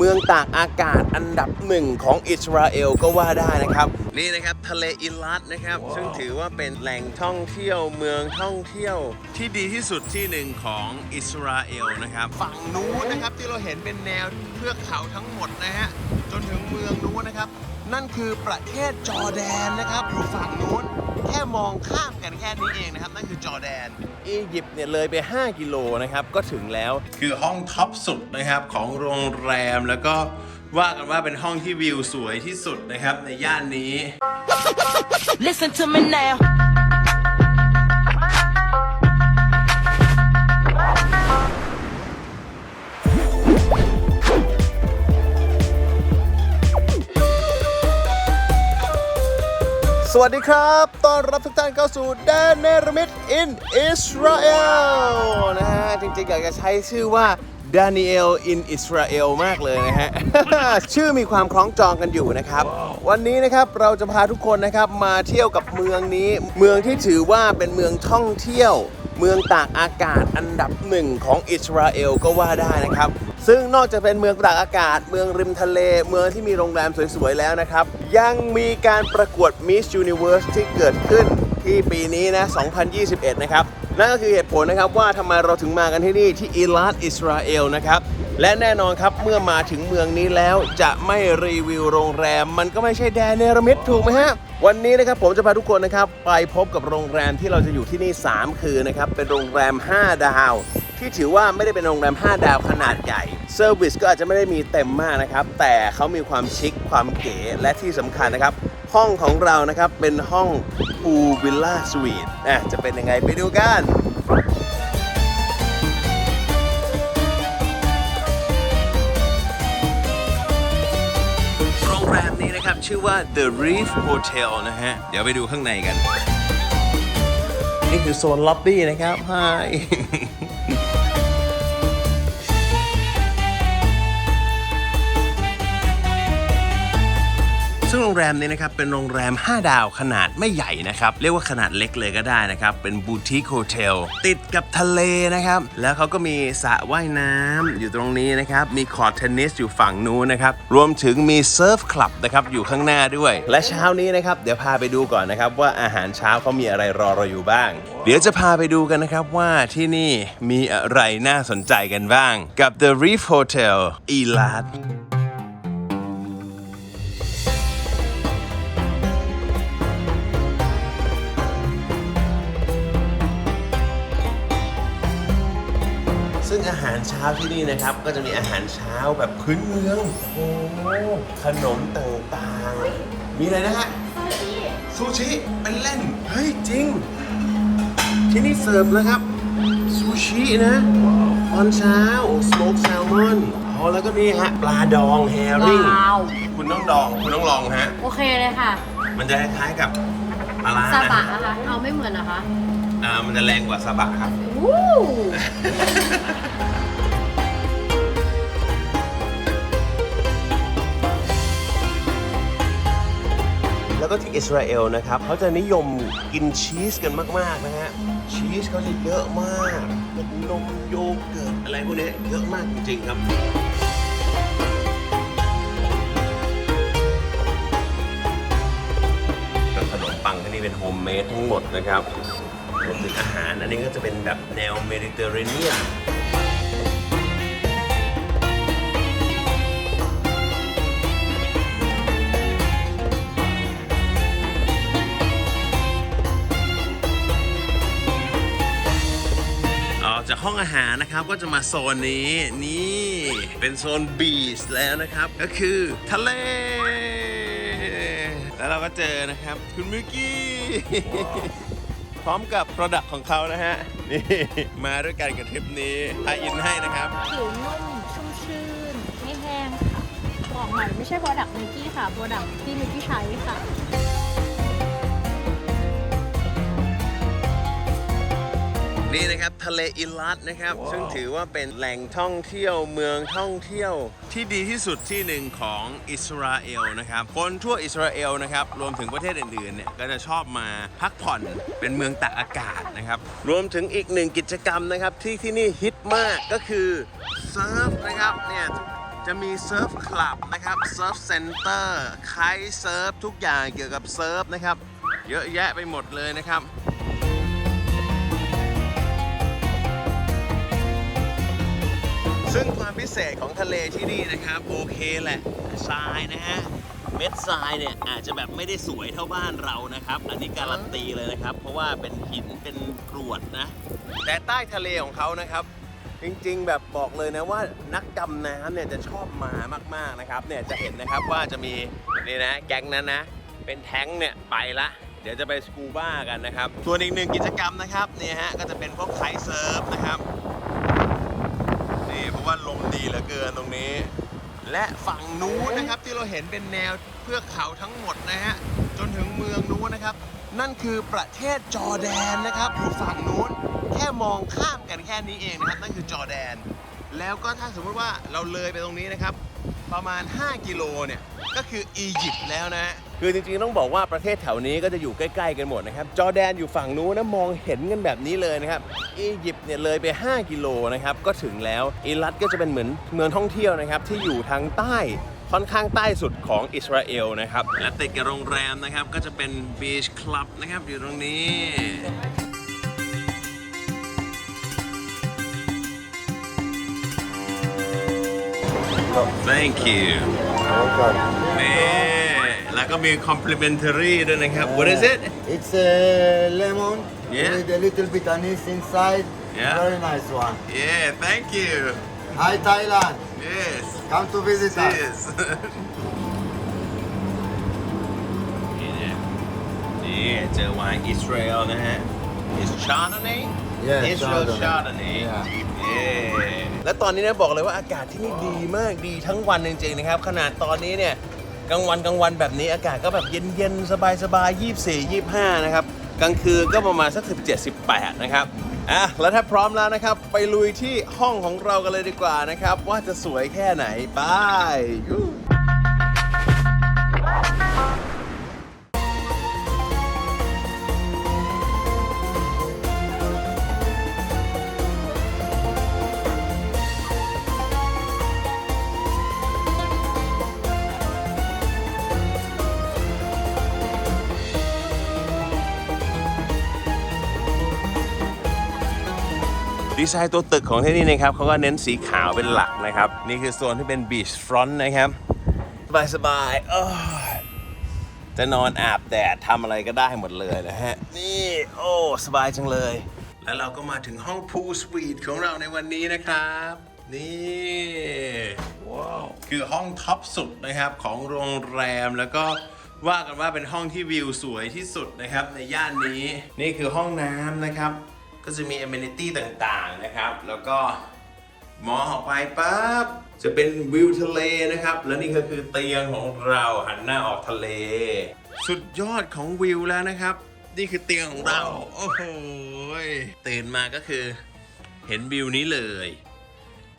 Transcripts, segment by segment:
เมืองตากอากาศอันดับหนึ่งของอิสราเอลก็ว่าได้นะครับ นี่นะครับทะเลอิลัดนะครับ ซึ่งถือว่าเป็นแหล่งท่องเที่ยวเมืองท่องเที่ยวที่ดีที่สุดที่หนึ่งของอิสราเอลนะครับ ฝั่งนู้นนะครับที่เราเห็นเป็นแนวเทือกเขาทั้งหมดนะฮะ นะครับนั่นคือประเทศจอร์แดนนะครับอยู่ฝั่งนู้นแค่มองข้ามกันแค่นี้เองนะครับ นั่นคือจอร์แดน อียิปต์เนี่ยเลยไป 5 กิโลนะครับ ก็ถึงแล้วคือห้องท็อปสุดนะครับของโรงแรมแล้วก็ว่ากันว่าเป็นห้องที่วิวสวยที่สุดนะครับในย่านนี้ Listen to me now. วัสดีครับ ต้อนรับทุกท่านเข้าสู่แดนเนรมิตอินอิสราเอลนะฮะ จริงๆ อยากจะใช้ชื่อว่าดานิเอลอินอิสราเอลมากเลยนะฮะ ชื่อมีความคล้องจองกันอยู่นะครับ วันนี้นะครับเราจะพาทุกคนนะครับมาเที่ยวกับเมืองนี้ เมืองที่ถือว่าเป็นเมืองท่องเที่ยว เมืองตากอากาศอันดับหนึ่งของอิสราเอลก็ว่าได้นะครับ ซึ่งนอกจากเป็นเมืองตากอากาศ เมืองริมทะเล เมืองที่มีโรงแรมสวยๆแล้วนะครับ ยังมีการประกวด Miss Universe ที่เกิดขึ้นที่ปีนี้นะ 2021 นะครับ นั่นก็คือเหตุผลนะครับว่าทำไมเราถึงมากันที่นี่ที่อิลาดอิสราเอลนะครับ และแน่นอนครับเมื่อมาถึงเมืองนี้แล้วจะไม่รีวิวโรงแรม มันก็ไม่ใช่แดนเนรมิตถูกไหมฮะ วันนี้นะครับผมจะพาทุกคนนะครับ ไปพบกับโรงแรมที่เราจะอยู่ที่นี่ 3 คืนนะครับ เป็นโรงแรม 5 ดาว ที่ถือว่าไม่ได้เป็นโรงแรม 5 ดาวขนาดใหญ่เซอร์วิสก็อาจจะไม่ได้มีเต็มมากนะครับ แต่เขามีความชิคความเก๋และที่สำคัญนะครับ ห้องของเรานะครับเป็นห้องพูวิลล่าสวีทอะจะเป็นยังไงไปดูกัน ชื่อว่า The Reef Hotel นะฮะ เดี๋ยวไปดูข้างในกัน นี่คือโซนล็อบบี้นะครับไซึ่งโรงแรมนี้นะครับเป็นโรงแรม 5 ดาวขนาดไม่ใหญ่นะครับ เรียกว่าขนาดเล็กเลยก็ได้นะครับ เป็นบูติคโฮเทลติดกับทะเลนะครับ แล้วเขาก็มีสระว่ายน้ำอยู่ตรงนี้นะครับ มีคอร์ตเทนนิสอยู่ฝั่งนู้นนะครับ รวมถึงมีเซิร์ฟคลับนะครับอยู่ข้างหน้าด้วย และเช้านี้นะครับเดี๋ยวพาไปดูก่อนนะครับว่าอาหารเช้าเขามีอะไรรอเราอยู่บ้าง เดี๋ยวจะพาไปดูกันนะครับว่าที่นี่มีอะไรน่าสนใจกันบ้าง กับ The Reef Hotel อีลาด ซึ่งอาหารเช้าที่นี่นะครับ ก็จะมีอาหารเช้าแบบพื้นเมืองโอ้โหขนมต่างๆ มีอะไรนะฮะซูชิเป็นเล่น เฮ้ย จริง ที่นี่เสิร์ฟแล้วครับ ซูชินะตอนเช้าสโมกแซลมอนอ๋อแล้วก็นี่ฮะ ปลาดองแฮริ่งว้าว คุณต้องดอง คุณต้องลองฮะ โอเคเลยค่ะ มันจะคล้ายๆกับปลาร้าซาบะนะฮะนะคะ เอาไม่เหมือนนะคะ อ่ามันจะแรงกว่าซาบะครับ วู้แล้วก็ที่อิสราเอลนะครับเขาจะนิยมกินชีสกันมาก ๆ นะฮะ ชีสเขาจะเยอะมากเป็นนมโยเกิร์ตอะไรพวกนี้เยอะมากจริง ๆ ครับกับขนมปังที่นี่เป็นโฮมเมดทั้งหมดนะครับ รวมถึงอาหาร อันนี้ก็จะเป็นแบบแนวเมดิเตอร์เรเนียนออจากห้องอาหารนะครับก็จะมาโซนนี้นี่เป็นโซนบีชแล้วนะครับ ก็คือทะเล แล้วเราก็เจอนะครับ คุณมิกกี้ ร้อมกับ Product ของเขานะฮะ นี่ มาด้วยกันกับทริปนี้พาอินให้นะครับ ผิวนุ่มชุ่มชื่น ไม่แห้งค่ะบอกหน่อยไม่ใช่โปรดักต์มิกกี้ค่ะโปรดักต์ที่มิกกี้ใช้ค่ะ นี่นะครับทะเลอิลัดนะครับ ซึ่งถือว่าเป็นแหล่งท่องเที่ยวเมืองท่องเที่ยว ที่ดีที่สุดที่หนึ่งของอิสราเอลนะครับ คนทั่วอิสราเอลนะครับรวมถึงประเทศอื่นๆเนี่ยก็จะชอบมาพักผ่อนเป็นเมืองตากอากาศนะครับรวมถึงอีกหนึ่งกิจกรรมนะครับที่ที่นี่ฮิตมากก็คือเซิร์ฟนะครับเนี่ยจะมีเซิร์ฟคลับนะครับเซิร์ฟเซ็นเตอร์ไคเซิร์ฟทุกอย่างเกี่ยวกับเซิร์ฟนะครับเยอะแยะไปหมดเลยนะครับ ซึ่งความพิเศษของทะเลที่นี่นะครับโอเคแหละทรายนะฮะเม็ดทรายเนี่ยอาจจะแบบไม่ได้สวยเท่าบ้านเรานะครับ อันนี้การันตีเลยนะครับ เพราะว่าเป็นหินเป็นกรวดนะ แต่ใต้ทะเลของเขานะครับ จริงๆ แบบบอกเลยนะว่านักดำน้ำเนี่ยจะชอบมามากๆนะครับ เนี่ยจะเห็นนะครับว่าจะมีนี่นะแก๊งนั้นนะ เป็นแท้งเนี่ยไปละเดี๋ยวจะไปสกูบ้ากันนะครับ ส่วนอีกหนึ่งกิจกรรมนะครับเนี่ยฮะก็จะเป็นพวกไคท์เซิร์ฟนะครับ ว่าลมดีเหลือเกินตรงนี้ และฝั่งนู้นนะครับที่เราเห็นเป็นแนวเพื่อเขาทั้งหมดนะฮะจนถึงเมืองนู้นนะครับ นั่นคือประเทศจอแดนนะครับอยู่ฝั่งนู้นแค่มองข้ามกันแค่นี้เองนะครับนั่นคือจอแดน แล้วก็ถ้าสมมติว่าเราเลยไปตรงนี้นะครับ ประมาณ 5 กิโลเนี่ย ก็คืออียิปต์แล้วนะคือจริงๆต้องบอกว่าประเทศแถวนี้ก็จะอยู่ใกล้ ๆ กันหมดนะครับ จอร์แดนอยู่ฝั่งนู้นนะมองเห็นกันแบบนี้เลยนะครับ อียิปต์เนี่ยเลยไป 5 กิโลนะครับก็ถึงแล้วอิรัตก็จะเป็นเหมือนเมืองท่องเที่ยวนะครับที่อยู่ทางใต้ค่อนข้างใต้สุดของอิสราเอลนะครับและติดกับโรงแรมนะครับก็จะเป็นบีชคลับนะครับอยู่ตรงนี้ Thank you นี่แล้วก็มี complimentary ด้วยนะครับ What is it It's a lemon Yeah. with a little bit anise inside. Yeah. Very nice one. Yeah thank you Hi Thailand. Yes Come to visit us. Cheers นี่นะนี่เจอไวน์อิสราเอลนะฮะ Is Chardonnay Yeah, Israel Chardonnay. Chardonnay Yeah. และตอนนี้นะบอกเลยว่าอากาศที่นี่ดีมากดีทั้งวันจริงๆนะครับ ขนาดตอนนี้เนี่ยกลางวันกลางวันแบบนี้อากาศก็แบบเย็นๆ สบายๆ 24 25 นะครับ กลางคืนก็ประมาณสัก 17 18 นะครับอะแล้วถ้าพร้อมแล้วนะครับ ไปลุยที่ห้องของเรากันเลยดีกว่านะครับ ว่าจะสวยแค่ไหนไป ดีไซน์ตัวตึกของที่นี่นะครับเขาก็เน้นสีขาวเป็นหลักนะครับ นี่คือโซนที่เป็นบีชฟรอนต์นะครับสบายสบายๆเอ้ยจะนอนอาบแดดทำอะไรก็ได้หมดเลยนะฮะ นี่ โอ้ สบายจังเลย แล้วเราก็มาถึงห้องพูลสวีทของเราในวันนี้นะครับ นี่ว้าวคือห้องท็อปสุดนะครับของโรงแรมแล้วก็ว่ากันว่าเป็นห้องที่วิวสวยที่สุดนะครับในย่านนี้ นี่คือห้องน้ำนะครับ ก็จะมี amenities ต่างๆนะครับ แล้วก็มองออกไปปั๊บจะเป็นวิวทะเลนะครับ และนี่ก็คือเตียงของเราหันหน้าออกทะเล สุดยอดของวิวแล้วนะครับ นี่คือเตียงของเรา โอ้โหตื่นมาก็คือเห็นวิวนี้เลย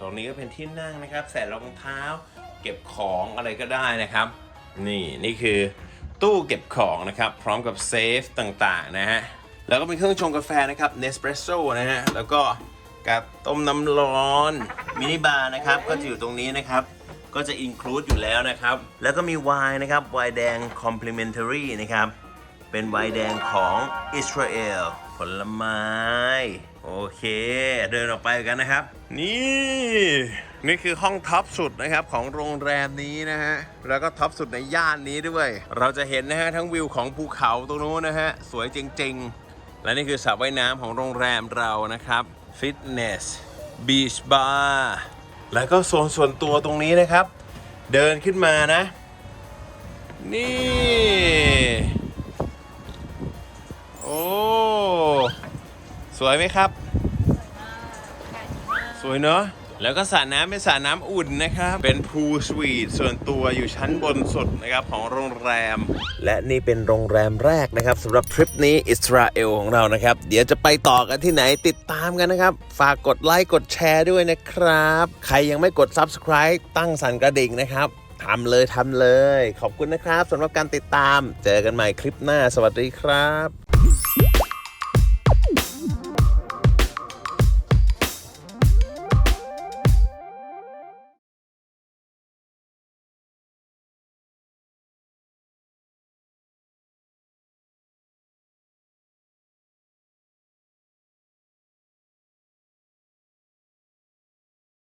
ตรงนี้ก็เป็นที่นั่งนะครับ ใส่รองเท้า เก็บของอะไรก็ได้นะครับ นี่นี่คือตู้เก็บของนะครับ พร้อมกับเซฟต่างๆนะฮะ แล้วก็มีเครื่องชงกาแฟนะครับ Nespresso นะฮะแล้วก็กับต้มน้ำร้อนมินิบาร์นะครับก็จะอยู่ตรงนี้นะครับก็จะอินคลูดอยู่แล้วนะครับ แล้วก็มีไวน์นะครับไวน์แดง complimentary นะครับ เป็นไวน์แดงของอิสราเอลผลไม้ โอเค เดินออกไปกันนะครับ นี่ นี่คือห้องท็อปสุดนะครับของโรงแรมนี้นะฮะ แล้วก็ท็อปสุดในย่านนี้ด้วย เราจะเห็นนะฮะทั้งวิวของภูเขาตรงนู้นนะฮะ สวยจริง ๆ และนี่คือสระว่ายน้ำของโรงแรมเรานะครับฟิตเนสบีชบาร์แล้วก็โซนส่วนตัวตรงนี้นะครับ เดินขึ้นมานะ นี่ โอ้ สวยไหมครับ สวยเนอะ แล้วก็สระน้ำเป็นสระน้ำอุ่นนะครับ เป็นพูลสวีทส่วนตัวอยู่ชั้นบนสุดนะครับของโรงแรม และนี่เป็นโรงแรมแรกนะครับสำหรับทริปนี้อิสราเอลของเรานะครับ เดี๋ยวจะไปต่อกันที่ไหนติดตามกันนะครับ ฝากกดไลค์กดแชร์ด้วยนะครับ ใครยังไม่กด Subscribe ตั้งสั่นกระดิ่งนะครับทำเลยทำเลย ขอบคุณนะครับสำหรับการติดตาม เจอกันใหม่คลิปหน้า สวัสดีครับ